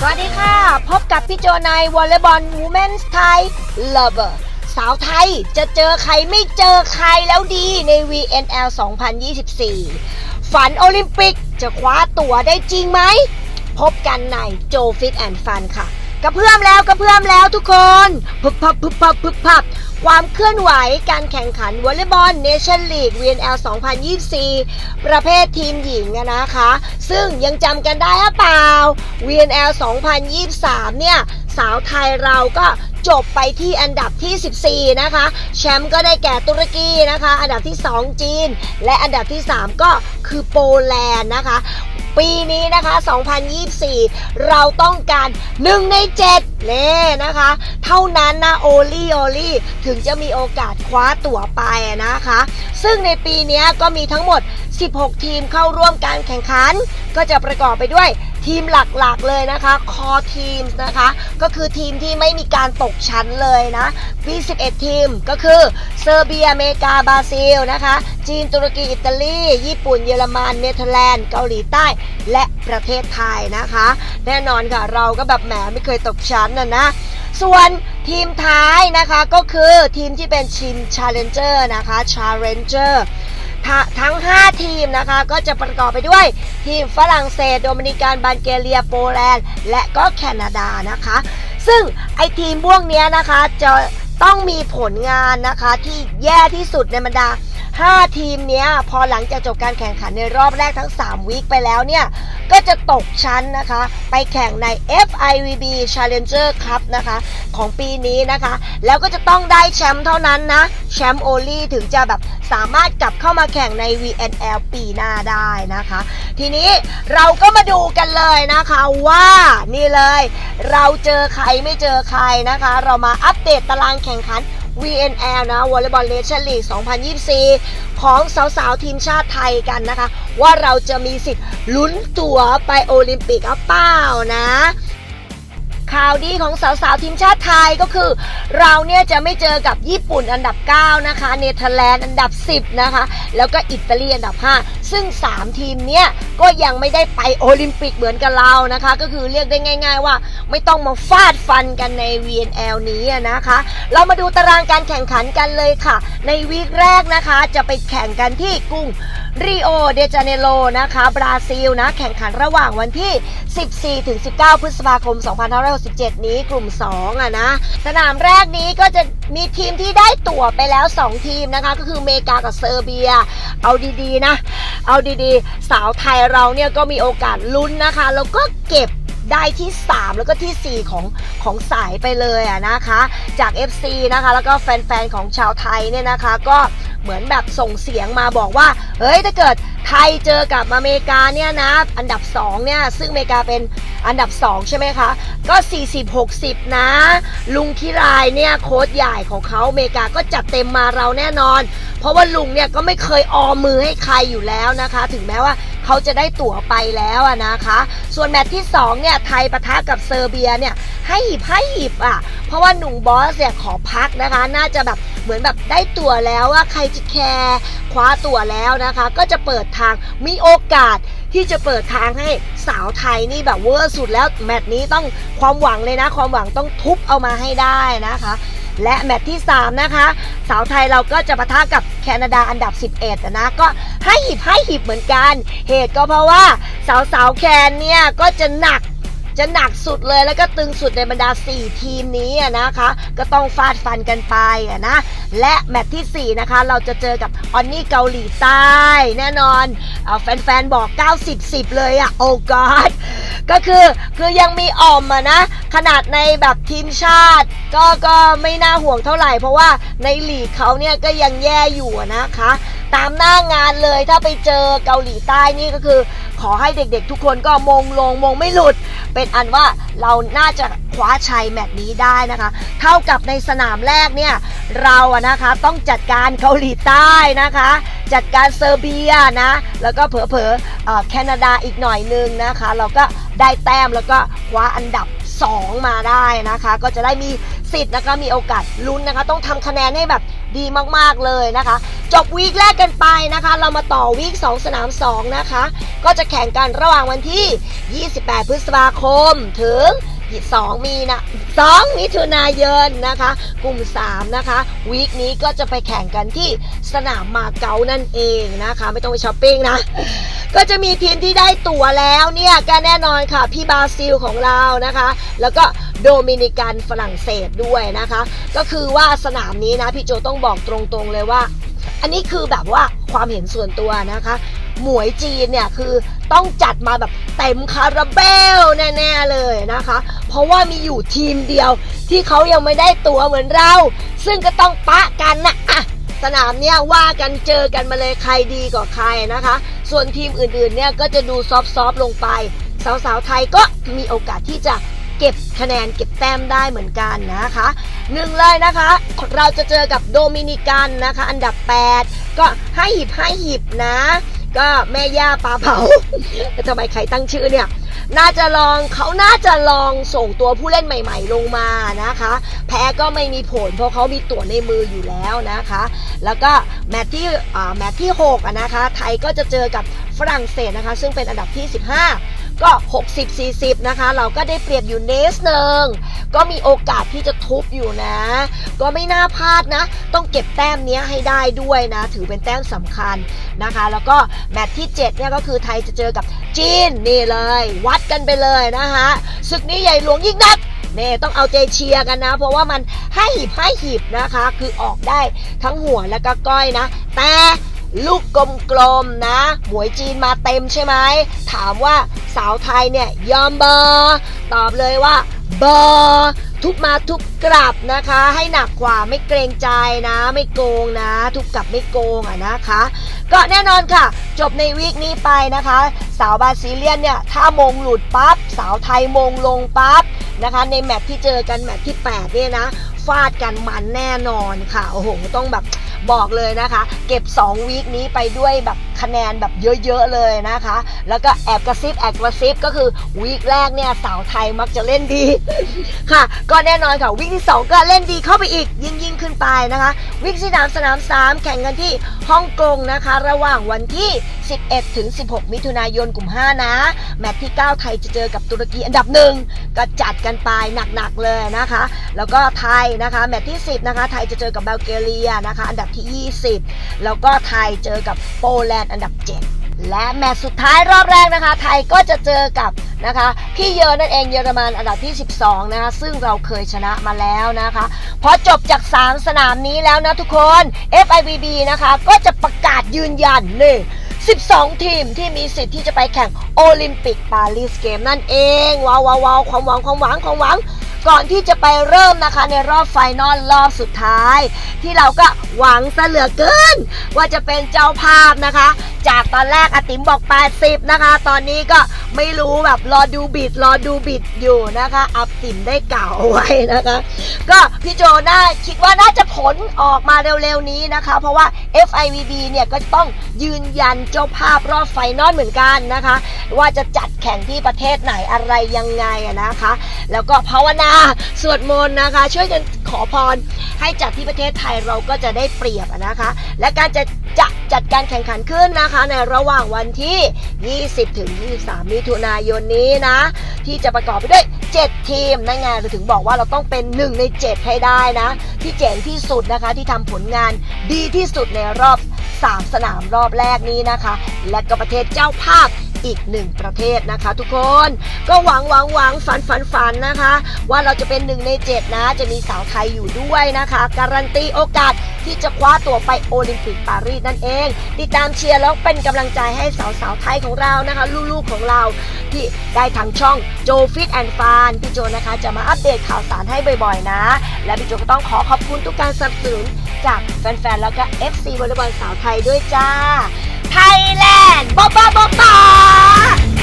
สวัสดีค่ะ พบกับพี่โจนายวอลเลย์บอลวูแมนส์ไทยเลเวอร์สาวไทยจะเจอใครไม่เจอใครแล้วดีใน VNL 2024 ฝันโอลิมปิกจะคว้าตั๋วได้จริงไหม พบกันในโจฟิตแอนด์ฟันค่ะ กระเพื่อมแล้วกระเพื่อมแล้วทุกคนพึบพับพึบพับพึบพับความเคลื่อนไหวการแข่งขันวอลเลย์บอลเนชั่นลีก VNL 2024 ประเภททีมหญิงอะนะคะ ซึ่งยังจำกันได้หรือเปล่า VNL 2023 เนี่ย สาวไทยเราก็จบไปที่อันดับที่ 14 นะคะ แชมป์ก็ได้แก่ตุรกีนะคะ อันดับที่ 2 จีน และอันดับที่ 3 ก็คือโปแลนด์นะคะ ปีนี้นะคะ 2024 เราต้องการ 1 ใน7เน่นะคะ เท่านั้นนะโอลี่โอลี่ถึงจะมีโอกาสคว้าตั๋วไปนะคะ ซึ่งในปีนี้ก็มีทั้งหมด 16 ทีมเข้าร่วมการแข่งขัน ก็จะประกอบไปด้วย ทีมหลักๆเลยนะคะคอทีมนะคะ ก็คือทีมที่ไม่มีการตกชั้นเลยนะมี11ทีมก็คือเซอร์เบียอเมริกาบราซิลนะคะ จีนตุรกีอิตาลี ญี่ปุ่นเยอรมันเนเธอร์แลนด์เกาหลีใต้ และประเทศไทยนะคะ แน่นอนค่ะเราก็แบบแหมไม่เคยตกชั้นนะนะส่วนทีมท้ายนะคะก็คือทีมที่เป็นทีม Challenger นะคะ Challenger ทะ ทั้ง 5 ทีมนะคะ ก็จะประกอบไปด้วยทีมฝรั่งเศส โดมินิกันบัลแกเรียโปแลนด์ และก็แคนาดานะคะ ซึ่งไอทีมพวกเนี้ยนะคะจะต้องมีผลงานนะคะที่แย่ที่สุดในบรรดา 5 ทีมเนี้ยพอหลังจากจบการแข่งขันในรอบแรกทั้ง 3 วีคไปแล้วเนี่ย ก็จะตกชั้นนะคะ ไปแข่งใน FIVB Challenger Cup นะคะ ของปีนี้นะคะ แล้วก็จะต้องได้แชมป์เท่านั้นนะ แชมป์โอลี่ถึงจะแบบสามารถกลับเข้ามาแข่งใน VNL ปีหน้าได้นะคะ ทีนี้เราก็มาดูกันเลยนะคะว่านี่เลย เราเจอใครไม่เจอใครนะคะ เรามาอัปเดตตารางแข่งขัน VNL นะวอลเลย์บอลเลชั่นลีก 2024 ของสาวๆ ทีมชาติไทยกันนะคะ ว่าเราจะมีสิทธิ์ลุ้นตั๋วไปโอลิมปิกหรือเปล่านะ ข่าวดีของสาวๆทีมชาติไทยก็คือ เราเนี่ยจะไม่เจอกับญี่ปุ่นอันดับ 9 นะคะ เนเธอร์แลนด์อันดับ 10 นะคะ แล้วก็อิตาลีอันดับ 5 ซึ่ง 3 ทีมเนี้ยก็ยังไม่ได้ไปโอลิมปิกเหมือนกับเรานะคะ ก็คือเรียกได้ง่าย ๆ ว่าไม่ต้องมาฟาดฟันกันใน VNL นี้นะคะ เรามาดูตารางการแข่งขันกันเลยค่ะ ในวีคแรกนะคะจะไปแข่งกันที่กรุงริโอเดจาเนโรนะคะ บราซิลนะ แข่งขันระหว่างวันที่ 14ถึง19 พฤษภาคม2567 นี้กลุ่ม2อะนะ สนามแรกนี้ก็จะมีทีมที่ได้ตั๋วไปแล้ว 2 ทีมนะคะ ก็คือเมกากับเซอร์เบีย เอาดีๆนะ เอาดีๆ สาวไทยเราเนี่ยก็มีโอกาสลุ้นนะคะ แล้วก็เก็บ ได้ที่ 3 แล้วก็ที่ 4 ของของสายไปเลยอะนะคะ จาก FC นะคะแล้วก็แฟนๆของชาวไทยเนี่ยนะคะ ก็เหมือนแบบส่งเสียงมาบอกว่า เฮ้ยถ้าเกิดไทยเจอกับอเมริกาเนี่ยนะ อันดับ 2 เนี่ย ซึ่งอเมริกาเป็นอันดับ 2 ใช่ไหมคะ ก็ 40-60 นะ ลุงคิรายเนี่ย โค้ชใหญ่ของเขาอเมริกาก็จัดเต็มมาเราแน่นอน เพราะว่าลุงเนี่ยก็ไม่เคยออมมือให้ใครอยู่แล้วนะคะ ถึงแม้ว่า เขาจะได้ตั๋วไปแล้วอะนะคะ ส่วนแมตช์ที่2เนี่ยไทยปะทะกับเซอร์เบียเนี่ยให้หยิบให้หยิบอะ เพราะว่าหนุ่มบอสเนี่ยขอพักนะคะ น่าจะแบบเหมือนแบบได้ตั๋วแล้วว่าใครจะแคร์คว้าตั๋วแล้วนะคะ ก็จะเปิดทางมีโอกาสที่จะเปิดทางให้สาวไทยนี่แบบเวอร์สุดแล้วแมตช์นี้ต้องความหวังเลยนะ ความหวังต้องทุบเอามาให้ได้นะคะ และแมตช์ที่ 3 นะคะ สาวไทยเราก็จะปะทะกับแคนาดาอันดับ 11อะนะ ก็ให้หิบให้หิบเหมือนกัน เหตุก็เพราะว่าสาวสาวแคนเนี่ยก็จะหนัก จะหนักสุดเลยแล้วก็ตึงสุดในบรรดา 4 ทีมนี้อะนะคะ ก็ต้องฟาดฟันกันไปอะนะและแมตช์ทีสี่ 4 นะคะเราจะเจอกับออนนี่เกาหลีใต้ แน่นอนเอาแฟนๆ บอก 90 10 เลยอะโอ้กอดก็คือคือยังมีอ่อมอะนะ ขนาดในแบบทีมชาติ ก็ก็ไม่น่าห่วงเท่าไหร่ เพราะว่าในหลีกเขาเนี่ยก็ยังแย่อยู่นะคะ ตามหน้างานเลยถ้าไปเจอเกาหลีใต้นี่ก็คือ ขอให้เด็กๆทุกคนก็มงลงมงไม่หลุด เป็นอันว่าเราน่าจะคว้าชัยแมตช์นี้ได้นะคะ เท่ากับในสนามแรกเนี่ยเราอะนะคะต้องจัดการเกาหลีใต้นะคะ จัดการเซอร์เบียนะแล้วก็เผลอๆแคนาดาอีกหน่อยนึงนะคะ เราก็ได้แต้มแล้วก็คว้าอันดับ 2 มาได้นะคะ ก็จะได้มีสิทธิ์นะคะมีโอกาสลุ้นนะคะ ต้องทำคะแนนให้แบบ ดีมากๆเลยนะคะ จบวีคแรกกันไปนะคะ เรามาต่อวีค2สนาม 2 นะคะ ก็จะแข่งกันระหว่างวันที่ 28 พฤษภาคมถึง 2 มีนะ2มิถุนายนนะคะ กลุ่ม 3 นะคะ วีคนี้ก็จะไปแข่งกันที่สนามมาเก๊านั่นเองนะคะ ไม่ต้องไปช้อปปิ้งนะ ก็จะมีทีมที่ได้ตั๋วแล้วเนี่ย ก็แน่นอนค่ะ พี่บราซิลของเรานะคะ แล้วก็โดมินิกันฝรั่งเศสด้วยนะคะ ก็คือว่าสนามนี้นะ พี่โจต้องบอกตรงๆเลยว่า อันนี้คือแบบว่าความเห็นส่วนตัวนะคะ หมวยจีนเนี่ยคือต้องจัดมาแบบเต็มคาราเบลแน่ๆเลยนะคะ เพราะว่ามีอยู่ทีมเดียวที่เขายังไม่ได้ตั๋วเหมือนเรา ซึ่งก็ต้องปะกันนะอะสนามเนี่ยว่ากันเจอกันมาเลยใครดีกว่าใครนะคะ ส่วนทีมอื่นๆเนี่ยก็จะดูซอฟๆลงไป สาวๆไทยก็มีโอกาสที่จะเก็บคะแนนเก็บแต้มได้เหมือนกันนะคะหนึ่งเลยนะคะ เราจะเจอกับโดมินิกันนะคะ อันดับ 8 ก็ให้หิบให้หิบนะ ก็แม่ย่าปลาเผาทำไมใครตั้งชื่อเนี่ย น่าจะลองเขาน่าจะลองส่งตัวผู้เล่นใหม่ ๆ ลงมานะคะ แพ้ก็ไม่มีผล เพราะเขามีตั๋วในมืออยู่แล้วนะคะ แล้วก็แมตช์ที่แมตช์ที่6อะนะคะ ไทยก็จะเจอกับฝรั่งเศสนะคะ ซึ่งเป็นอันดับที่ 15 ก็ 60-40 นะคะ เราก็ได้เปรียบอยู่เนสหนึ่งก็มีโอกาสที่จะทุบอยู่นะ ก็ไม่น่าพลาดนะ ต้องเก็บแต้มเนี้ยให้ได้ด้วยนะ ถือเป็นแต้มสำคัญนะคะ แล้วก็แมตช์ที่ 7 เนี่ยก็คือไทยจะเจอกับจีนนี่เลย วัดกันไปเลยนะคะศึกนี้ใหญ่หลวงยิ่งนักเน่ต้องเอาใจเชียร์กันนะ เพราะว่ามันให้หีบให้หีบนะคะ คือออกได้ทั้งหัวและก็ก้อยนะ แต่ ลูกกลมๆนะ หมวยจีนมาเต็มใช่ไหม ถามว่าสาวไทยเนี่ยยอมเบอร์ตอบเลยว่าเบอร์ทุบมาทุบกลับนะคะ ให้หนักกว่าไม่เกรงใจนะ ไม่โกงนะ ทุบกลับไม่โกงอะนะคะ ก็แน่นอนค่ะ จบในวีคนี้ไปนะคะ สาวบาซิเลียนเนี่ย ถ้ามงหลุดปั๊บสาวไทยมงลงปั๊บนะคะ ในแมตช์ที่เจอกันแมตช์ที่ 8 เนี่ยนะ ฟาดกันมันแน่นอนค่ะ โอ้โห ต้องแบบ บอกเลยนะคะ เก็บ 2 วีคนี้ไปด้วยแบบคะแนนแบบเยอะๆเลยนะคะ แล้วก็แอบกระซิบแอบกระซิบก็คือวีคแรกเนี่ยสาวไทยมักจะเล่นดีค่ะ ก็แน่นอนค่ะวิกที่ 2 ก็เล่นดีเข้าไปอีกยิ่งยิ่งขึ้นไปนะคะวิกที่สามสนาม3แข่งกันที่ฮ่องกงนะคะ ระหว่างวันที่ 11 ถึง 16 มิถุนายนกลุ่ม 5 นะ แมตช์ที่ 9 ไทยจะเจอกับตุรกีอันดับหนึ่งก็จัดกันไปหนักๆเลยนะคะ แล้วก็ไทยนะคะ แมตช์ที่ 10 นะคะ ไทยจะเจอกับเบลเกเรียนะคะ อันดับที่ 20 แล้วก็ไทยเจอกับโปแลนด์อันดับ 7 และแมตช์สุดท้ายรอบแรกนะคะ ไทยก็จะเจอกับนะคะพี่เยอนั่นเองเยอรมันอันดับที่ 12 นะคะ ซึ่งเราเคยชนะมาแล้วนะคะพอจบจาก 3 สนามนี้แล้วนะทุกคน FIVB นะคะก็จะประกาศยืนยันนี่12 ทีมที่มีสิทธิ์ที่จะไปแข่งโอลิมปิกปารีสเกมนั่นเองว้าวว้าวว้าวความหวังความหวังความหวัง ก่อนที่จะไปเริ่มนะคะในรอบไฟนอลรอบสุดท้าย ที่เราก็หวังซะเหลือเกิน ว่าจะเป็นเจ้าภาพนะคะ จากตอนแรกอาติมบอก 80 นะคะ ตอนนี้ก็ไม่รู้แบบรอดูบิดรอดูบิดอยู่นะคะอาติมได้กล่าวไว้นะคะ ก็พี่โจน่าคิดว่าน่าจะผลออกมาเร็วๆนี้นะคะ เพราะว่า FIVB เนี่ยก็ต้องยืนยันเจ้าภาพรอบไฟนอลเหมือนกันนะคะ ว่าจะจัดแข่งที่ประเทศไหนอะไรยังไงนะคะ แล้วก็ภาวนาสวดมนต์นะคะ ช่วยกันขอพรให้จัดที่ประเทศไทยเราก็จะได้เปรียบนะคะ และการจะจะจัดการแข่งขันขึ้นนะคะในระหว่างวันที่ 20 ถึง 23 มิถุนายนนี้นะ ที่จะประกอบไปด้วย 7 ทีมนั่นไงเราถึงบอกว่าเราต้องเป็น 1 ใน 7 ให้ได้นะ ที่เจ๋งที่สุดนะคะที่ทำผลงานดีที่สุดในรอบ 3 สนามรอบแรกนี้นะคะ และก็ประเทศเจ้าภาพอีกหนึ่งประเทศนะคะ ทุกคนก็หวังหวังหวังฝันฝันฝันนะคะ ว่าเราจะเป็นหนึ่งใน 7 นะ จะมีสาวไทยอยู่ด้วยนะคะ การันตีโอกาส ที่จะคว้าตัวไปโอลิมปิกปารีสนั่นเอง ติดตามเชียร์แล้วเป็นกำลังใจให้สาวๆไทยของเรานะคะ ลูกๆของเราที่ได้ทางช่องโจฟิตแอนด์ฟานพี่โจนะคะ จะมาอัปเดตข่าวสารให้บ่อยๆนะ และพี่โจก็ต้องขอขอบคุณทุกการสนับสนุนจากแฟนๆแล้วก็ FC วอลเลย์บอลสาวไทยด้วยจ้าไทยแลนด์บ๊อบบ๊อบบ๊อบ